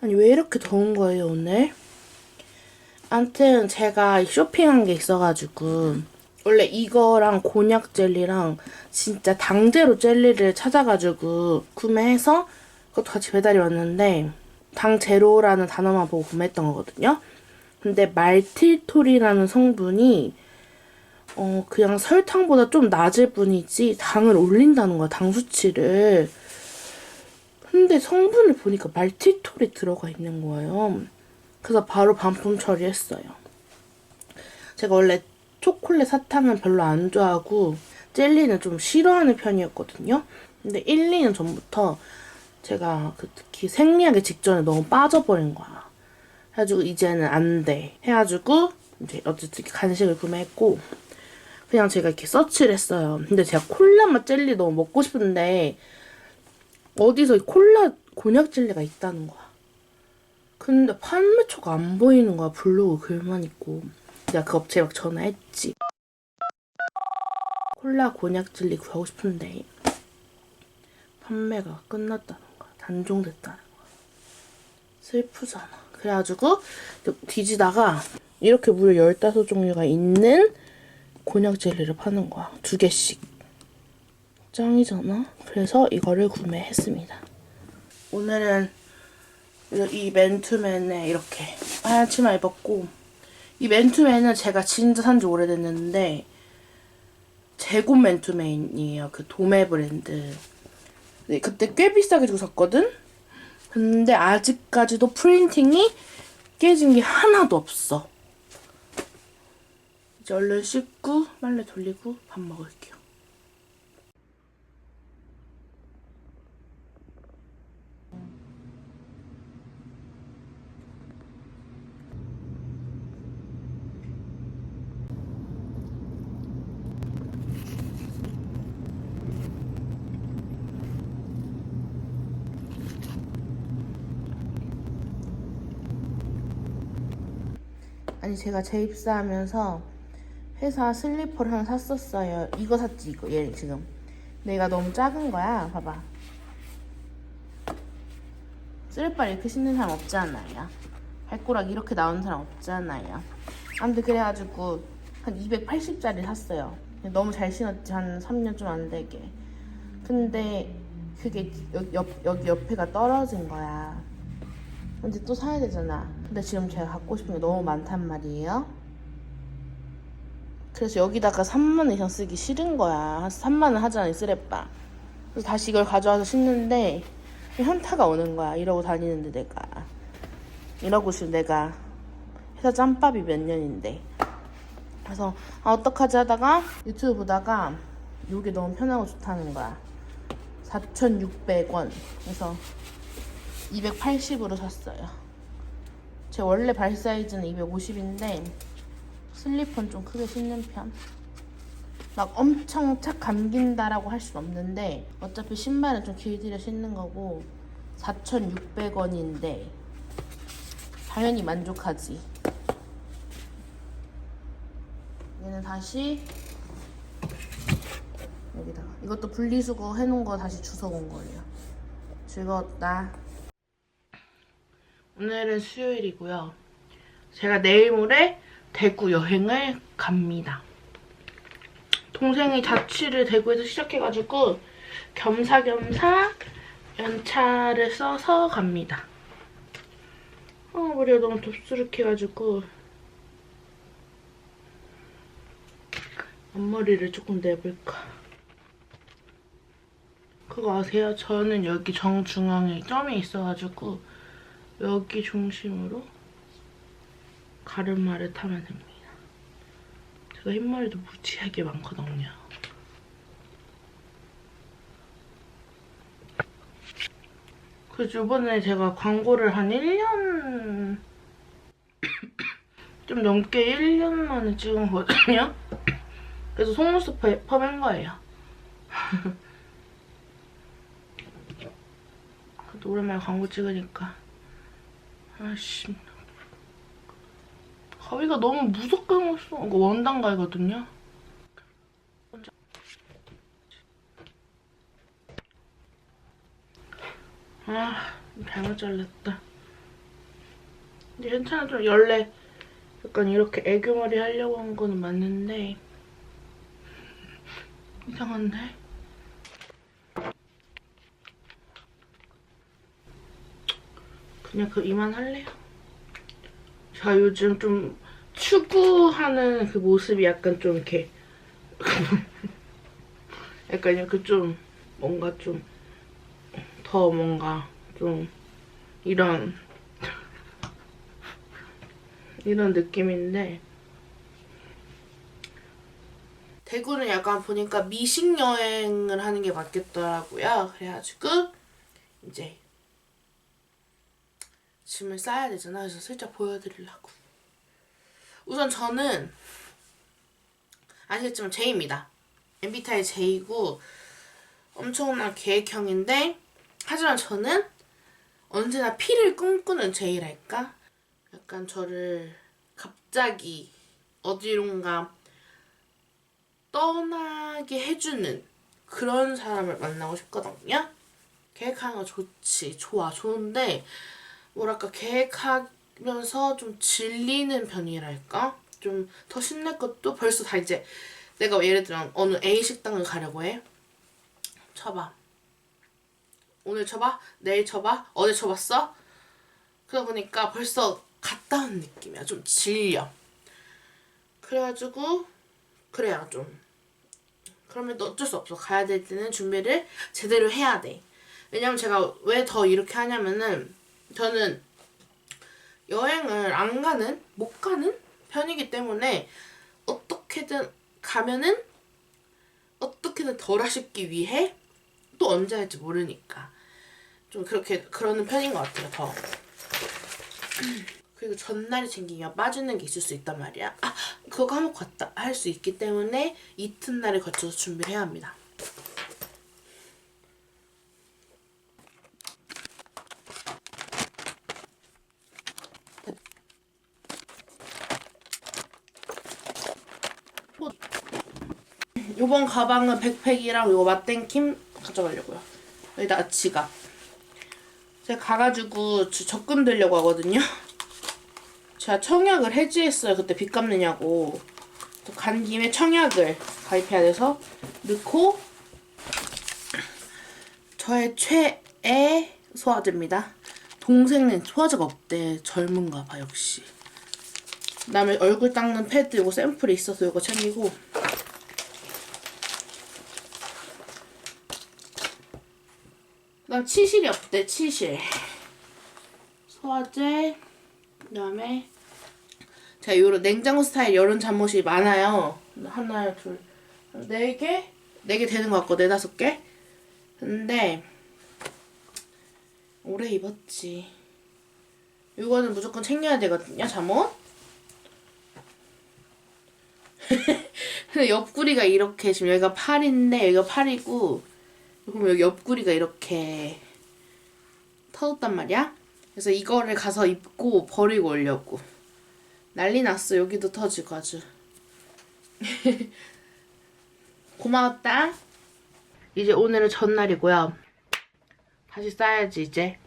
아니 왜 이렇게 더운 거예요 오늘? 암튼 제가 쇼핑한 게 있어가지고 원래 이거랑 곤약 젤리랑 진짜 당제로 젤리를 찾아가지고 구매해서 그것도 같이 배달이 왔는데 당 제로라는 단어만 보고 구매했던 거거든요. 근데 말티톨이라는 성분이 어 그냥 설탕보다 좀 낮을 뿐이지 당을 올린다는 거야 당 수치를. 근데 성분을 보니까 말티톨이 들어가 있는 거예요. 그래서 바로 반품 처리했어요. 제가 원래 초콜릿 사탕은 별로 안 좋아하고 젤리는 좀 싫어하는 편이었거든요. 근데 1, 2년 전부터 제가 그 특히 생리하기 직전에 너무 빠져버린 거야. 해가지고 이제는 안 돼. 해가지고 이제 어쨌든 간식을 구매했고 그냥 제가 이렇게 서치를 했어요. 근데 제가 콜라 맛 젤리 너무 먹고 싶은데 어디서 이 콜라 곤약 젤리가 있다는 거야. 근데 판매처가 안 보이는 거야. 블로그 글만 있고. 내가 그 업체에 막 전화했지. 콜라 곤약 젤리 구하고 싶은데 판매가 끝났다는 거야. 단종됐다는 거야. 슬프잖아. 그래가지고 뒤지다가 이렇게 무려 15종류가 있는 곤약 젤리를 파는 거야. 두 개씩. 짱이잖아. 그래서 이거를 구매했습니다. 오늘은 이 맨투맨에 이렇게 하얀 치마 입었고 이 맨투맨은 제가 진짜 산지 오래됐는데 재고 맨투맨이에요. 그 도매 브랜드. 네, 그때 꽤 비싸게 주고 샀거든? 근데 아직까지도 프린팅이 깨진 게 하나도 없어. 이제 얼른 씻고 빨래 돌리고 밥 먹을게요. 아니 제가 재입사하면서 회사 슬리퍼를 하나 샀었어요. 이거 샀지 이거 얘 지금. 내가 너무 작은 거야. 봐봐. 슬리퍼를 이렇게 신는 사람 없잖아요. 발가락 이렇게 나오는 사람 없잖아요. 아무튼 그래가지고 한 280짜리 샀어요. 너무 잘 신었지 한 3년 좀 안 되게. 근데 그게 옆, 여기 옆에가 떨어진 거야. 근데 또 사야 되잖아. 근데 지금 제가 갖고 싶은 게 너무 많단 말이에요. 그래서 여기다가 3만 원 이상 쓰기 싫은 거야. 한 3만 원 하잖아, 이 쓰레빠. 그래서 다시 이걸 가져와서 신는데 현타가 오는 거야. 이러고 다니는데 내가. 이러고 지금 내가 회사 짬밥이 몇 년인데. 그래서 아 어떡하지 하다가 유튜브 보다가 이게 너무 편하고 좋다는 거야. 4,600원. 그래서 280으로 샀어요. 제 원래 발 사이즈는 250인데 슬리퍼는 좀 크게 신는 편. 막 엄청 착 감긴다라고 할 순 없는데 어차피 신발은 좀 길들여 신는 거고 4,600원인데 당연히 만족하지. 얘는 다시 여기다가 이것도 분리수거 해놓은 거 다시 주워 온 거예요. 즐거웠다. 오늘은 수요일이고요. 제가 내일 모레 대구 여행을 갑니다. 동생이 자취를 대구에서 시작해가지고 겸사겸사 연차를 써서 갑니다. 어, 머리가 너무 덥수룩해가지고 앞머리를 조금 내볼까. 그거 아세요? 저는 여기 정중앙에 점이 있어가지고 여기 중심으로 가르마를 타면 됩니다. 제가 흰머리도 무지하게 많거든요. 그래서 이번에 제가 광고를 한 1년 좀 넘게 1년 만에 찍은 거거든요. 그래서 속눈썹 펌한 거예요. 그래도 오랜만에 광고 찍으니까 아씨. 가위가 너무 무섭게 먹었어. 이거 원단 가위거든요. 아 잘못 잘랐다. 근데 괜찮아 좀 원래 약간 이렇게 애교머리 하려고 한 거는 맞는데 이상한데? 그냥 그 이만 할래요. 자 요즘 좀 추구하는 그 모습이 약간 좀 이렇게 약간 이렇게 좀 뭔가 좀 더 뭔가 좀 이런 이런 느낌인데 대구는 약간 보니까 미식 여행을 하는 게 맞겠더라고요. 그래가지고 이제 짐을 싸야 되잖아. 그래서 슬쩍 보여드리려고. 우선 저는 아시겠지만 제이입니다. MBTI 제이고 엄청난 계획형인데 하지만 저는 언제나 피를 꿈꾸는 제이랄까? 약간 저를 갑자기 어디론가 떠나게 해주는 그런 사람을 만나고 싶거든요. 계획하는 거 좋지, 좋아, 좋은데 뭐랄까 계획하면서 좀 질리는 편이랄까? 좀 더 신날 것도 벌써 다 이제 내가 예를 들어 어느 A 식당을 가려고 해. 쳐봐. 오늘 쳐봐? 내일 쳐봐? 어제 쳐봤어? 그러다 보니까 벌써 갔다 온 느낌이야. 좀 질려. 그래가지고 그래야 좀 그러면 또 어쩔 수 없어. 가야 될 때는 준비를 제대로 해야 돼. 왜냐면 제가 왜 더 이렇게 하냐면은 저는 여행을 안 가는, 못 가는 편이기 때문에 어떻게든 가면은 어떻게든 덜 아쉽기 위해 또 언제 할지 모르니까 좀 그렇게 그러는 편인 것 같아요. 더. 그리고 전날에 챙기면 빠지는 게 있을 수 있단 말이야. 아 그거 까먹고 갔다 할 수 있기 때문에 이튿날에 거쳐서 준비를 해야 합니다. 요번 가방은 백팩이랑 요거 맛땡킴 가져가려고요. 여기다가 지갑. 제가 가가지고 저 적금 들려고 하거든요. 제가 청약을 해지했어요. 그때 빚 갚느냐고. 또간 김에 청약을 가입해야 돼서 넣고 저의 최애 소화제입니다. 동생은 소화제가 없대. 젊은가 봐 역시. 그다음에 얼굴 닦는 패드 이거 샘플이 있어서 이거 챙기고 그다음 치실이 없대 치실 소화제 그 다음에 제가 요런 냉장고 스타일 이런 잠옷이 많아요. 하나 둘네개네 개 되는 것 같고 네다섯 개? 근데 오래 입었지. 이거는 무조건 챙겨야 되거든요 잠옷. 근데 옆구리가 이렇게 지금 여기가 팔인데 여기가 팔이고 그럼 여기 옆구리가 이렇게 터졌단 말이야. 그래서 이거를 가서 입고 버리고 오려고. 난리 났어. 여기도 터지고 아주. 고마웠다. 이제 오늘은 전날이고요. 다시 싸야지 이제.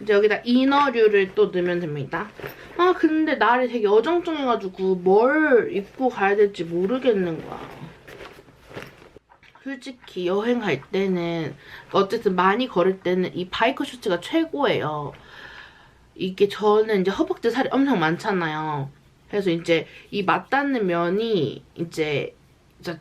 이제 여기다 이너류를 또 넣으면 됩니다. 아 근데 날이 되게 어정쩡해가지고 뭘 입고 가야 될지 모르겠는 거야. 솔직히 여행 갈 때는 어쨌든 많이 걸을 때는 이 바이커 셔츠가 최고예요. 이게 저는 이제 허벅지 살이 엄청 많잖아요. 그래서 이제 이 맞닿는 면이 이제 이제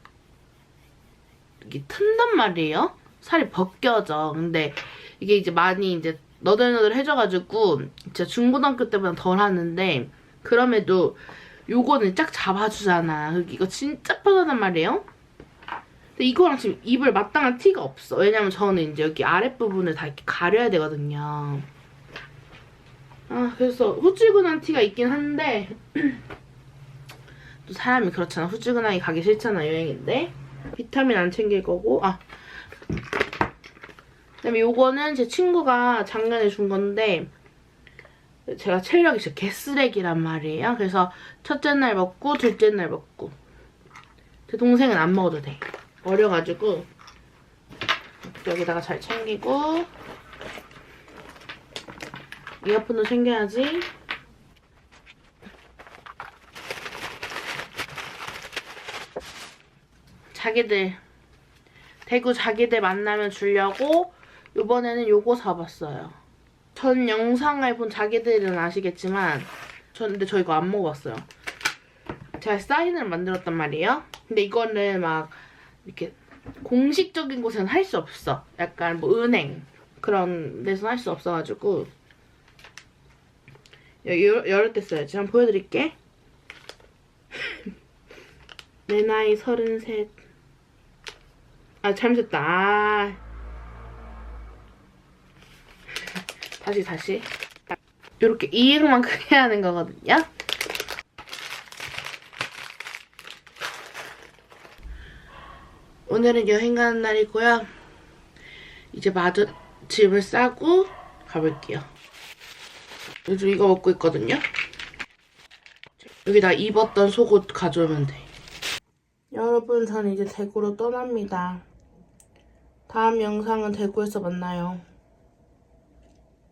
이게 튼단 말이에요. 살이 벗겨져. 근데 이게 이제 많이 이제 너덜너덜 해져가지고 진짜 중고등학교 때보다 덜 하는데 그럼에도 요거는 쫙 잡아주잖아. 이거 진짜 편하단 말이에요. 근데 이거랑 지금 입을 마땅한 티가 없어. 왜냐면 저는 이제 여기 아랫부분을 다 이렇게 가려야 되거든요. 아, 그래서 후줄근한 티가 있긴 한데 또 사람이 그렇잖아. 후줄근하게 가기 싫잖아, 여행인데. 비타민 안 챙길 거고. 아. 그다음에 요거는 제 친구가 작년에 준 건데 제가 체력이 진짜 개쓰레기란 말이에요. 그래서 첫째 날 먹고 둘째 날 먹고 제 동생은 안 먹어도 돼. 어려가지고 여기다가 잘 챙기고 이어폰도 챙겨야지. 자기들 대구 자기들 만나면 주려고 이번에는 요거 사봤어요. 전 영상을 본 자기들은 아시겠지만 전 근데 저 이거 안 먹어봤어요. 제가 사인을 만들었단 말이에요. 근데 이거는 막 이렇게 공식적인 곳에는 할 수 없어. 약간 뭐 은행 그런 데서는 할 수 없어가지고 여기 열- 열을 때 써야지. 한번 보여드릴게. 내 나이 서른셋. 아 잘못했다. 아. 다시 다시. 이렇게 이응만큼 해야 하는 거거든요. 오늘은 여행 가는 날이고요. 이제 마저 집을 싸고 가볼게요. 요즘 이거 먹고 있거든요. 여기다 입었던 속옷 가져오면 돼. 여러분, 저는 이제 대구로 떠납니다. 다음 영상은 대구에서 만나요.